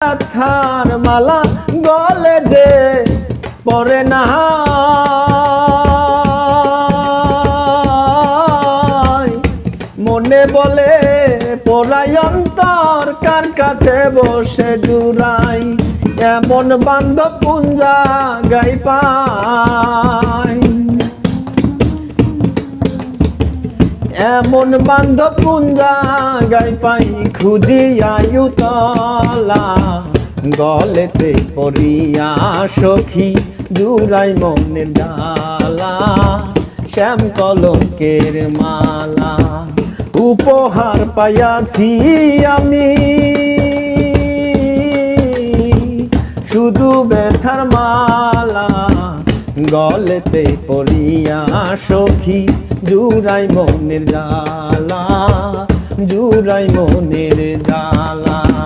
ব্যথার মালা গলে যে পরে না মনে বলে, পড়াই কার কাছে বসে জুড়াই? এমন বান্ধব পুঞ্জা গাই পাই এমন বান্ধব গাই পাই খুঁজি আয়ুতলা গলেতে পড়িয়া সখী জুড়াই মনে ডালা, শ্যাম কলঙ্কের মালা। উপহার পাইয়াছি আমি। শুধু ব্যথার মালা। গলেতে পড়িয়া সখী জুড়াই মনের জালা জুড়াই মনের জ্বালা।